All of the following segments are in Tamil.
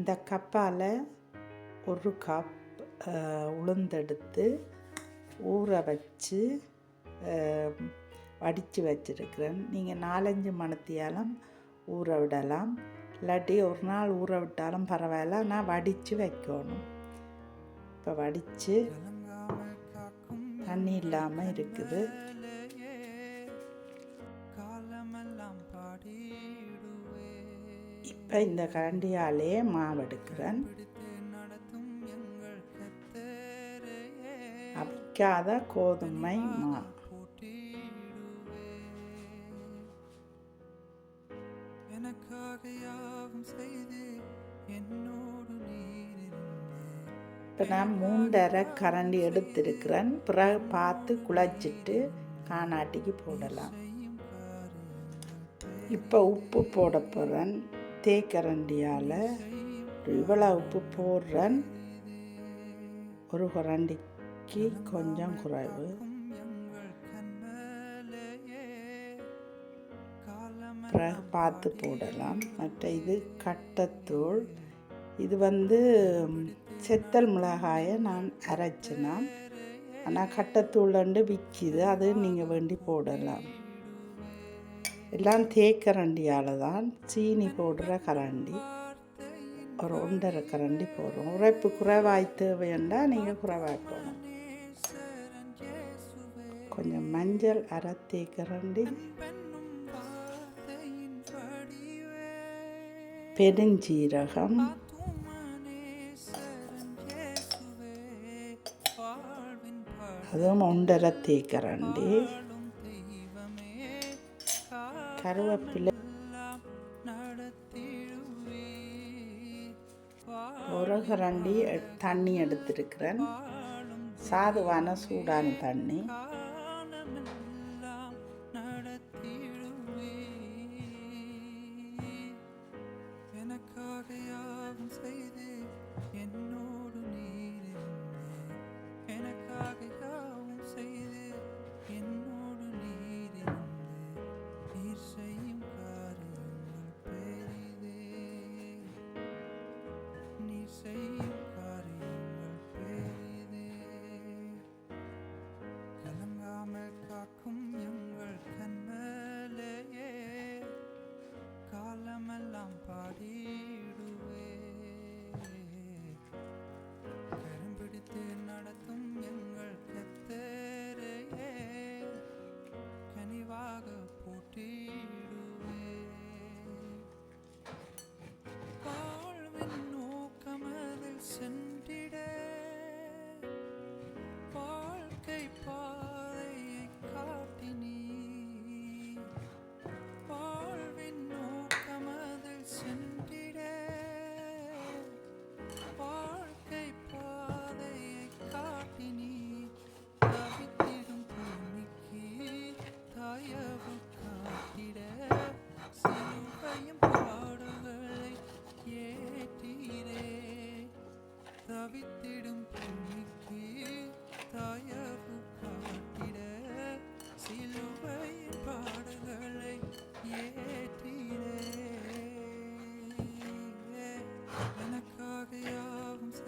இந்த கப்பால் ஒரு கப் உளுந்தெடுத்து ஊற வச்சு வடித்து வச்சிருக்கிறேன். நீங்கள் நாலஞ்சு மணத்தியாலும் ஊற விடலாம். இல்லாட்டி ஒரு நாள் ஊற விட்டாலும் பரவாயில்ல நான் வடித்து வைக்கணும். இப்போ வடித்து தண்ணி இல்லாமல் இருக்குது. இப்போ இந்த கரண்டியாலே மாவு எடுக்கிறேன் எங்கள் அவிக்காத கோதுமை மா. எனக்காக என்னோடு நீர் இப்போ நான் மூன்றரை கரண்டி எடுத்திருக்கிறேன். பிறகு பார்த்து குழச்சிட்டு காணாட்டிக்கு போடலாம். இப்போ உப்பு போட போகிறேன் தேக்கரண்டியால் இவ்வளோ உப்பு போடுறேன். ஒரு கரண்டிக்கு கொஞ்சம் குறைவு. பிறகு பார்த்து போடலாம். மற்ற இது கட்டத்தூள். இது வந்து செத்தல் மிளகாயை நான் அரைச்சினான் ஆனால் கட்டத்தூள்ண்டு விற்கிது அது நீங்கள் வேண்டி போடலாம். எல்லாம் தேக்கரண்டியால் தான் சீனி போடுற கரண்டி. ஒரு ஒன்றரை கரண்டி போடுறோம் உரைப்பு குறைவாய் தேவைன்னா நீங்கள் குறைவாய் போகணும் கொஞ்சம் மஞ்சள் அரை தேக்கரண்டி பெருஞ்சீரகம். அதுவும் ஒன்றரை தேக்கரண்டி கருவேப்பிலை. ஒரு கரண்டி தண்ணி எடுத்திருக்கிறேன். சாதுவான சூடான தண்ணி.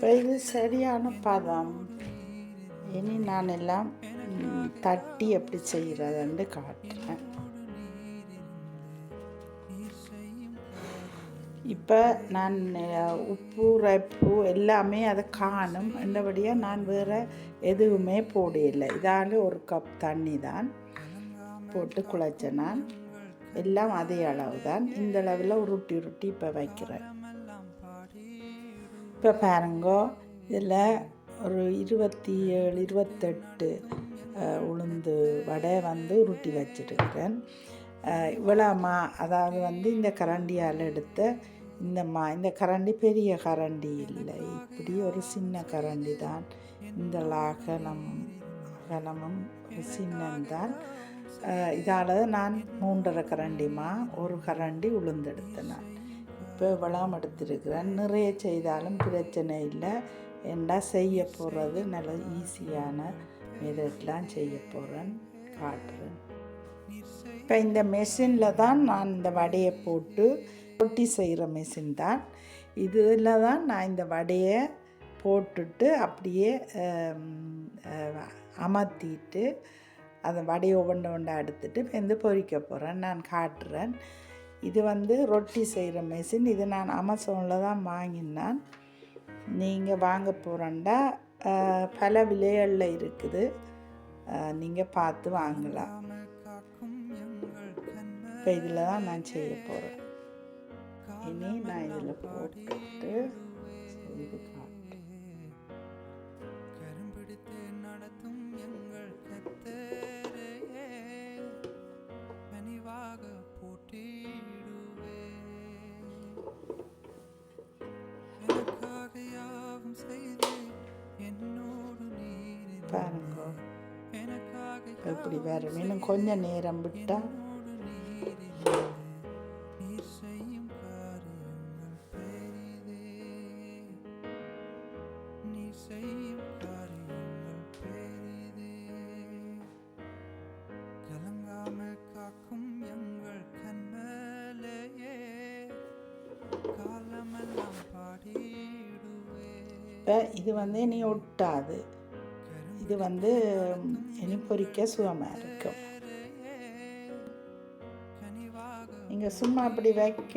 இப்போ இது சரியான பதம். இனி நான் எல்லாம் தட்டி எப்படி செய்கிறதுன்னு காட்டுறேன். இப்போ நான் உப்பு ரப்பு எல்லாமே அதை காணும். என்றபடியாக நான் வேறு எதுவுமே போடலை இதால் ஒரு கப் தண்ணி தான் போட்டு குழைச்சேன் நான். எல்லாம் அதே அளவு தான் இந்த அளவில் உருட்டி உருட்டி இப்போ வைக்கிறேன். இப்போ பாருங்கோ இதில் ஒரு இருபத்தி ஏழு இருபத்தெட்டு உளுந்து வடை வந்து உருட்டி வச்சுருக்கிறேன். இவ்வளோ மா அதாவது வந்து இந்த கரண்டியால் எடுத்த இந்த மா இந்த கரண்டி பெரிய கரண்டி இல்லை இப்படி ஒரு சின்ன கரண்டி தான். இந்த அகலம் அகலமும் ஒரு சின்னந்தான் இதால் நான் மூன்றரை கரண்டிமா ஒரு கரண்டி உளுந்தெடுத்தேன் நான். இப்போ வளம் எடுத்திருக்கிறேன். நிறைய செய்தாலும் பிரச்சனை இல்லை. என்ன செய்ய போகிறது நல்ல ஈஸியான மெதட்லாம் செய்ய போகிறேன் காட்டுறேன். இப்போ இந்த மெஷினில் தான் நான் இந்த வடையை போட்டு ரொட்டி செய்கிற மெஷின் தான். இதில் தான் நான் இந்த வடையை போட்டுட்டு அப்படியே அமர்த்திட்டு அந்த வடையை ஒவ்வொன்று ஒன்றா எடுத்துட்டு வெந்து பொறிக்க போகிறேன் நான் காட்டுறேன். இது வந்து ரொட்டி செய்கிற மெஷின் இது நான் அமேசானில் தான் வாங்கினான். நீங்கள் வாங்க போகிறேன்டா பல விலைகளில் இருக்குது. நீங்கள் பார்த்து வாங்கலாம். இப்போ இதில் தான் நான் செய்ய போகிறேன் இனி நான் இதில் போட்டு எப்படி வரும் இன்னும் கொஞ்சம் நேரம் விட்டால் இப்போ இது வந்து இனி ஒட்டாது. இது வந்து இனி பொறிக்க சுகமாக இருக்கும் நீங்கள் சும்மா அப்படி வைக்க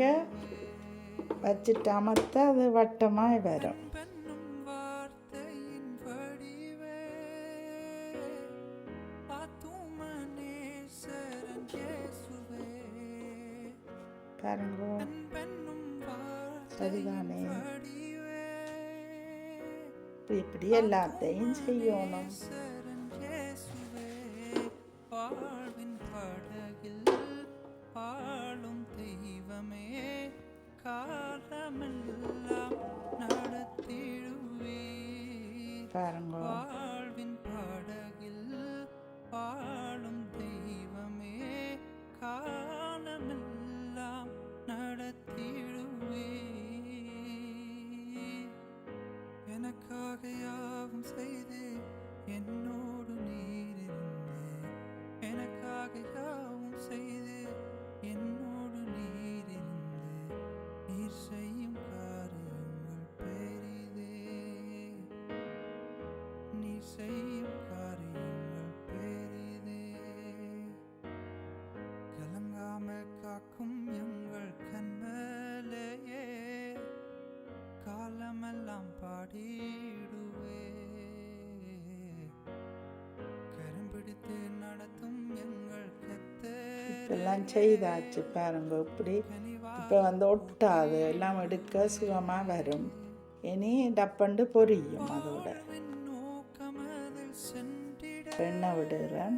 வச்சுட்டு அமர்த்த அது வட்டமாக வரும். எல்லாத்தையும் செய்யணும். வாழ்வின் படகில் வாழும் தெய்வமே காலமெல்லாம் நடத்திடுவே. வாழ்வின் படகில் வாழும் தெய்வமே காலமெல்லாம் நடத்திடுவே இப்பெல்லாம் செய்தாச்சு பாருங்க இப்படி. இப்போ வந்து ஒட்டாது எல்லாம் எடுக்க சுகமாக வரும். இனி டப்பண்டு பொரியும் அதோட. எண்ணெய் விடுறேன்.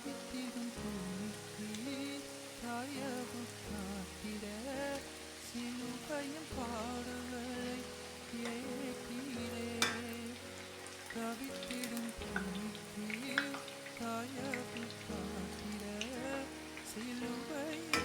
தவித்திடும் பூமிக்கு தயவு காட்டிட சிலுவையும் பாடுகளை ஏற்றீரே தவித்திடும் பூமிக்கு தாயகு காட்டிட சிலுவை பாடுகளை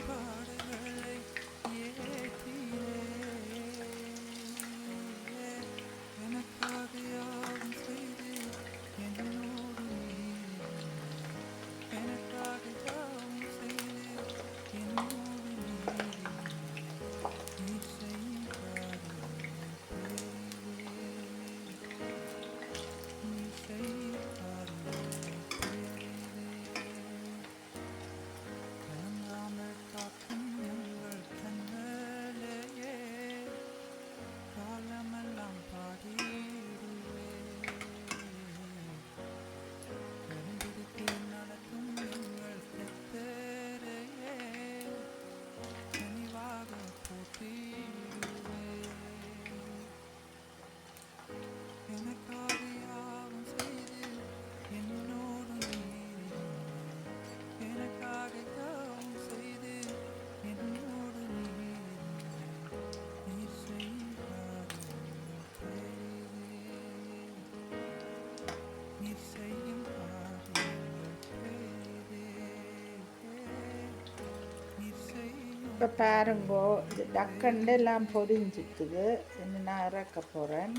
இப்போ பாருங்கோ இது டக்கண்டு எல்லாம் பொரிஞ்சிக்குது. இன்னும் நான் இறக்க போகிறேன்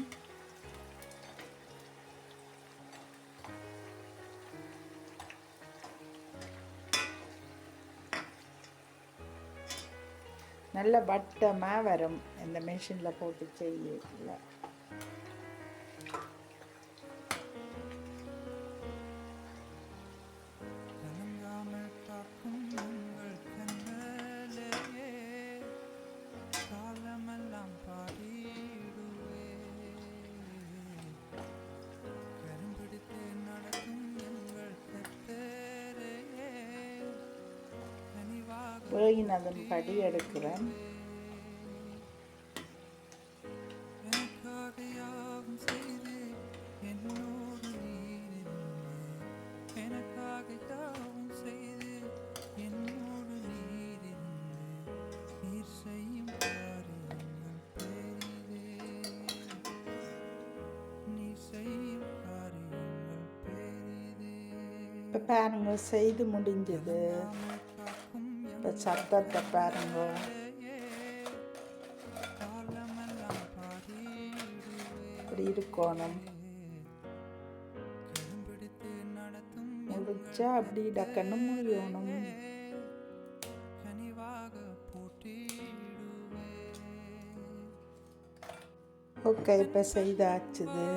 நல்ல வட்டமாக வரும் இந்த மிஷினில் போட்டு செய்யல. நீர் செய்யும் காரியங்கள் பெரிதே. இப்போ பாருங்க செய்து முடிஞ்சது. இப்போ சத்தத்தை பாருங்க இப்படி இருக்கணும். முடிச்சா அப்படி டக்குன்னு முடியணும். ஓகே இப்போ செய்தாச்சுது.